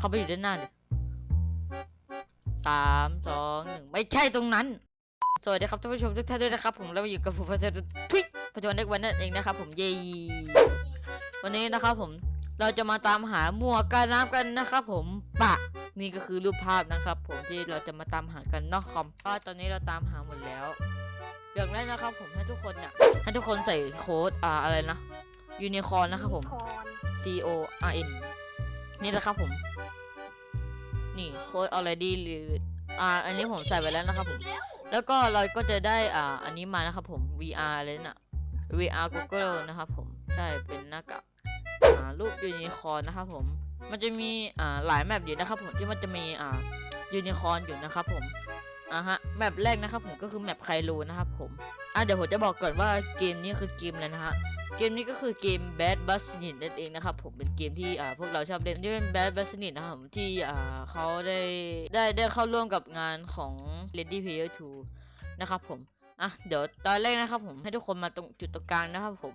เข้าไปอยู่ด้านหน้าเลยสามสองหนึ่งไม่ใช่ตรงนั้น สวัสดีครับท่านผู้ชมทุกท่านด้วยนะครับ ผมเราอยู่กับผมพระเจ้าทุยพจวนเด็กวันนั่นเองนะครับ ผมเย้วันนี้นะครับผมเราจะมาตามหาหมวกกันน้ำกันนะครับผมปะนี่ก็คือรูปภาพนะครับ ผมที่เราจะมาตามหากันนอกคอมก็ตอนนี้เราตามหาหมดแล้วอย่างแรกนะครับผมให้ทุกคนเนี่ยให้ทุกคนใส่โค้ดอ่าอะไรนะยูนิคอร์นนะครับผมคอน C O R N นี่แหละครับผม นี่โค้ด already หรืออ่าอันนี้ผมใส่ไปแล้วนะครับผม แล้วก็เราก็จะได้อ่าอันนี้มานะครับผม VR เลยนะ VR Google นะครับผม ใช่เป็นหน้ากากอ่ารูปยูนิคอร์นนะครับผม มันจะมีอ่าหลายแมปอยู่นะครับผมที่มันจะมีอ่ายูนิคอร์นอยู่นะครับผมอ่าฮะแมปแรกนะครับผมก็คือแมปไคลูนะครับผมอะเดี๋ยวผมจะบอกก่อนว่าเกมนี้คือเกมอะไรนะฮะ เกมนี้ก็คือเกม Bad b u s n i t นั่นเองนะครับผมเป็นเกมที่อ่าพวกเราชอบเล่นที่เป็น Bad b u s n i t นะครับผมที่อ่าเขาได้ได้ได้เข้าร่วมกับงานของ Ready Player 2 นะครับผมอะเดี๋ยวตอนแรกนะครับผมให้ทุกคนมาตรงจุดตรงกลางนะครับผม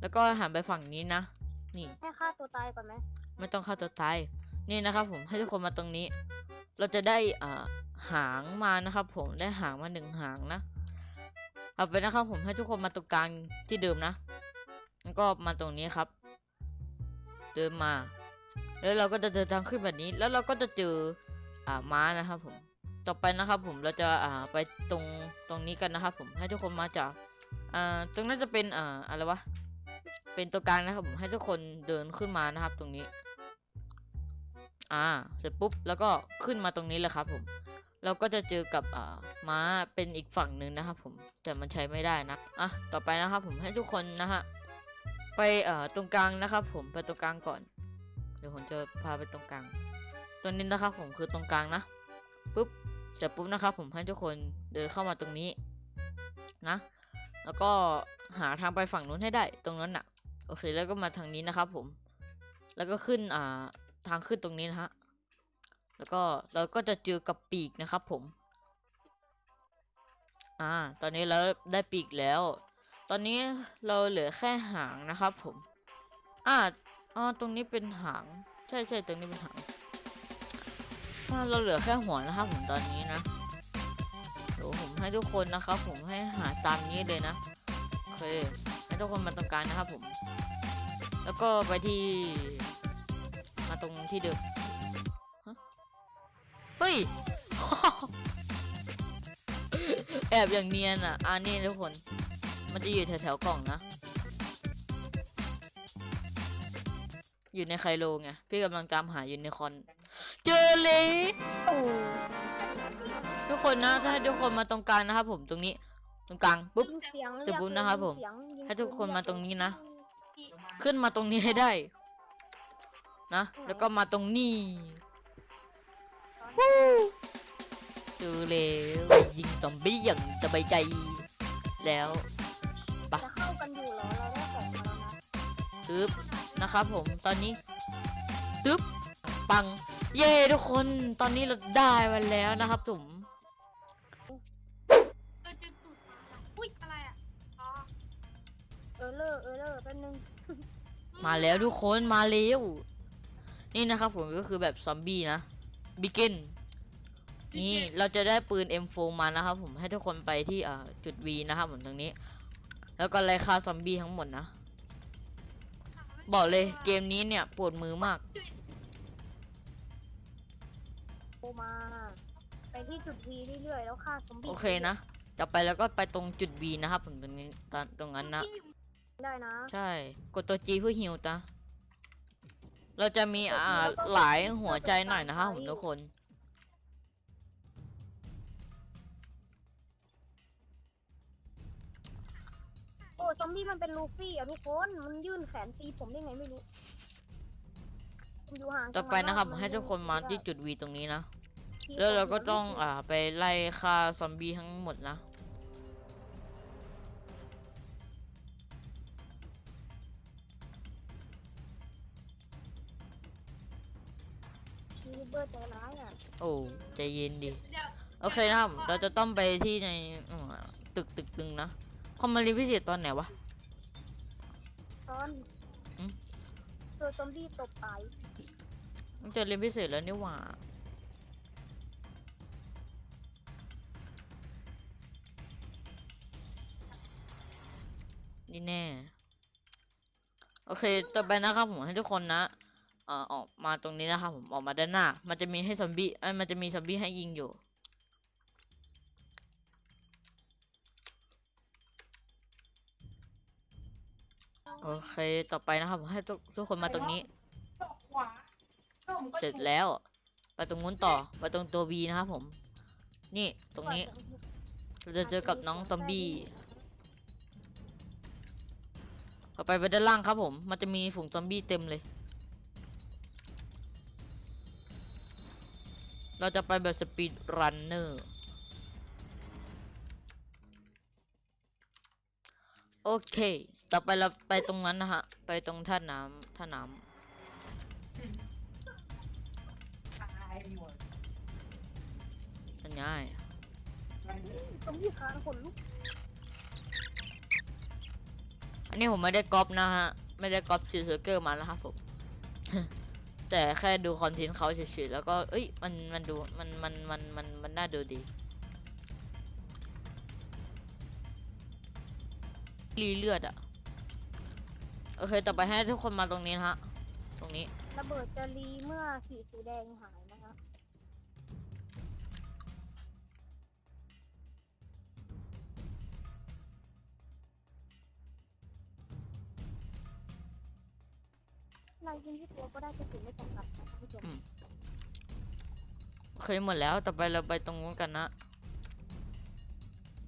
แล้วก็หันไปฝั่งนี้นะ นี่ให้ฆ่าตัวตายก่อนไหมไม่ต้องเข้าตัวตายนี่นะครับผมให้ทุกคนมาตรงนี้ เราจะได้อ่าหางมานะครับผมได้หางมาหนึ่งหางนะเอาไปนะครับผมให้ทุกคนมาตรงกลางที่เดิมนะแล้ว ก็มาตรงนี้ครับ เดินมา แล้วเราก็จะเดินทางขึ้นแบบนี้ แล้วเราก็จะเจออ่าม้านะครับผมต่อไปนะครับผมเราจะอ่าไปตรงตรงนี้กันนะครับผมให้ทุกคนมาจากอ่าตรงนั้นจะเป็นอ่าอะไรวะเป็นตัวกลางนะครับผมให้ทุกคนเดินขึ้นมานะครับ ตรงนี้ อ่าเสร็จปุ๊บแล้วก็ขึ้นมาตรงนี้เลยครับ ผม เราก็จะเจอกับอ่าม้าเป็นอีกฝั่งหนึ่งนะครับ ผมแต่มันใช้ไม่ได้นะอะต่อไปนะครับ ผมให้ทุกคนนะฮะ ไปเอ่อตรงกลางนะครับ ผมไปตรงกลางก่อน เดี๋ยวผมจะพาไปตรงกลางตรงนี้นะครับ ผมคือตรงกลางนะปุ๊บเสร็จปุ๊บนะครับ ผมให้ทุกคนเดินเข้ามาตรงนี้นะ แล้วก็หาทางไปฝั่งนู้นให้ได้ ตรงนั้นน่ะ โอเค แล้วก็มาทางนี้นะครับ ผม แล้วก็ขึ้นอ่าทางขึ้นตรงนี้นะฮะแล้วก็เราก็จะเจอกับปีกนะครับ ผม อ่า ตอนนี้เราได้ปีกแล้ว ตอนนี้เราเหลือแค่หางนะครับผม อ่าอ๋อตรงนี้เป็นหาง ใช่ใช่ตรงนี้เป็นหางเราเหลือแค่หัวนะครับผมตอนนี้นะเดี๋ยวผมให้ทุกคนนะครับ ผมให้หาตามนี้เลยนะโอเคให้ทุกคนมาตรงกลางนะครับผม แล้วก็ไปที่มาตรงที่เดิมฮะเฮ้ยแอบอย่างเนียนอะอ่านี่ทุกคน มันจะอยู่แถวๆกล่องนะ อยู่ในไคโลไง พี่กำลังตามหายูนิคอร์นเจอเลยโอ้ทุกคนนะ ถ้าให้ทุกคนมาตรงกลางนะครับผมตรงนี้ ตรงกลางปุ๊บยิงเสียงเสร็จปุ๊บเยกนะครับผมเสียงยิงให้ทุกปืคนมาตรงเยนี้นะ ขึ้นมาตรงนี้ให้ได้ นะ แล้วก็มาตรงนี้เจอแล้วยิงซอมบี้อย่างสบายใจแล้ว จะเข้ากันอยู่เหรอเราได้ของมาแล้วนะตึ๊บนะครับผมตอนนี้ตึ๊บปัง เย้ทุกคนตอนนี้เราได้มาแล้วนะครับจุ๋มเออจุดตูดมาอุ้ยอะไรอะอ๋อเออเลอร์เออเลอร์แป๊บนึงมาแล้วทุกคนมาเร็วนี่นะครับผมก็คือแบบซอมบี้นะบิกินนี่เราจะได้ปืน M4 มานะครับผมให้ทุกคนไปที่อ่าจุด V นะครับผมตรงนี้ แล้วก็ไล่ฆ่าซอมบี้ทั้งหมดนะ บอกเลยเกมนี้เนี่ยปวดมือมากโอมาไปที่จุดวีเรื่อยๆแล้วฆ่าซอมบี้โอเคนะต่อไปแล้วก็ไปตรงจุด V นะครับผมตรงนี้ตอนตรงนั้นนะได้นะ ใช่ กดตัว G เพื่อฮิวตาเราจะมีอ่าหลายหัวใจหน่อยนะครับผมทุกคน โอ้ซอมบี้มันเป็นลูฟี่อะทุกคน มันยื่นแขนตีผมได้ไงไม่รู้ผมอยู่ห่างต่อไปนะครับจากมัให้ทุกคนมาที่จุด V ตรงนี้นะที่แล้วเราผมก็ต้องยู่อ่าไปไล่ฆ่าซอมบี้ทั้งหมดนะที่ยูทูบเบอร์ใจร้ายอะโอ้ใจเย็นดิเดี๋ยวโอเคนะครับ เราจะต้องไปที่ในอืมตึกตึกตึงนะ คอมมารีพิเศษตอนไหนวะ ตอนอืมเจอซอมบี้ตบตายต้องเจอเรียนพิเศษแล้วนี่หว่า นี่แน่ โอเค ต่อไปนะครับผมให้ทุกคนนะ เอ่อ ออกมาตรงนี้นะครับผม ออกมาด้านหน้า มันจะมีให้ซอมบี้ เอ้ย มันจะมีซอมบี้ให้ยิงอยู่ โอเค ต่อไปนะครับผมให้ทุกทุกคนมาตรงนี้ขวาก็ผมก็เสร็จแล้ว ไปตรงนู้นต่อ ไปตรงตัว B นะครับผม นี่ตรงนี้ เราจะเจอกับน้องซอมบี้ ต่อไปไปด้านล่างครับผม มันจะมีฝูงซอมบี้เต็มเลย เราจะไปแบบสปีดรันเนอร์ โอเค ต่อไปเราไปตรงนั้นนะฮะ ไปตรงท่าน้ำท่าน้ตายหมดำมันง่ายซอมบี้คานขนลุกอันนี้ผมไม่ได้ก๊อปนะฮะ ไม่ได้ก๊อปซีเซอร์เกอร์มาแล้วครับผม แต่แค่ดูคอนเทนต์เขาเฉยๆแล้วก็ เอ้ย มัน มันดู มัน มัน มัน มัน มันน่าดูดี รีเลือดอะโอเค ต่อไปให้ทุกคนมาตรงนี้นะฮะ ตรงนี้ ระเบิดจะรีเมื่อสีสีแดงหายนะคะเรายิงที่ตัวก็ได้กระสุนไม่จำกัดนะท่านผู้ชมอืมโอเคหมดแล้ว ต่อไปเราไปตรงนู้นกันนะ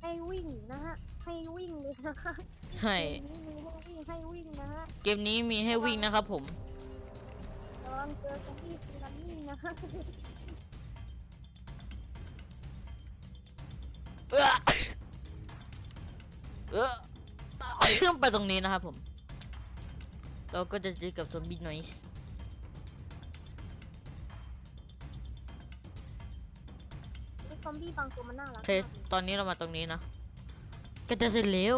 ให้วิ่งนะฮะ ให้วิ่งเลยนะคะ ใช่เกมนี้มีให้วิ่งให้วิ่งนะฮะเกมนี้มีให้วิ่งนะครับผม ระวังเจอซอมบี้ซีรันนี่นะฮะเออเออไปตรงนี้นะครับผม เราก็จะเจอกับซอมบี้นอยส์ซอมบี้บางตัวมันน่ารัโอกเคมากเลย ตอนนี้เรามาตรงนี้นะก็จะเสร็จแล้ว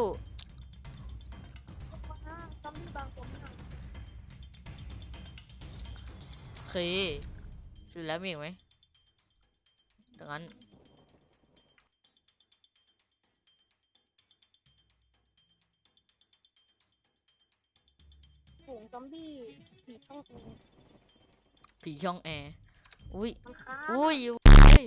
เคเสร็จแล้วมีอีกไหมดังนั้นฝูงซอมบี้ผีช่องเองผีช่องแอร์อุ้ย มันค้างอุ้ยอุ้ย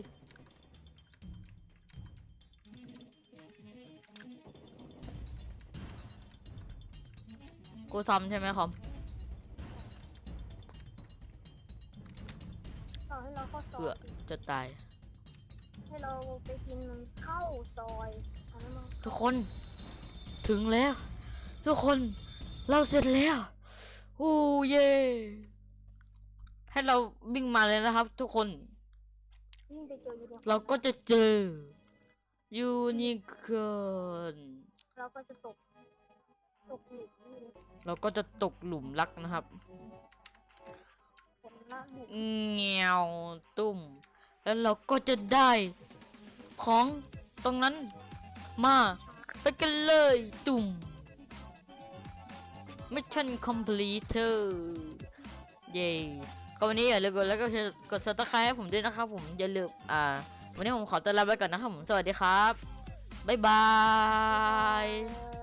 กูซ้ำใช่ไหมคอม จะตาย ให้เราไปกินข้าวซอยอันนั้นมันทุกคน ถึงแล้ว ทุกคนเราเสร็จแล้วอู้เย่ให้เราวิ่งมาเลยนะครับ ทุกคนยิ่งไปเจอยูนิคอร์นเราก็จะเจอยูนิคอร์นเราก็จะตกตกหลุมนี่เราก็จะตกหลุมรักนะครับผลละหลุม เงียวตุ้ม แล้วเราก็จะได้ของตรงนั้นมาไปกันเลยตุ่ม Mission Completed เย้ก็วันนี้อย่าลืมกดแล้วก็กด subscribe ให้ผมด้วยนะครับผมอย่าลืมอ่า วันนี้ผมขอตัวลาไปก่อนนะครับผมสวัสดีครับ บ๊ายบาย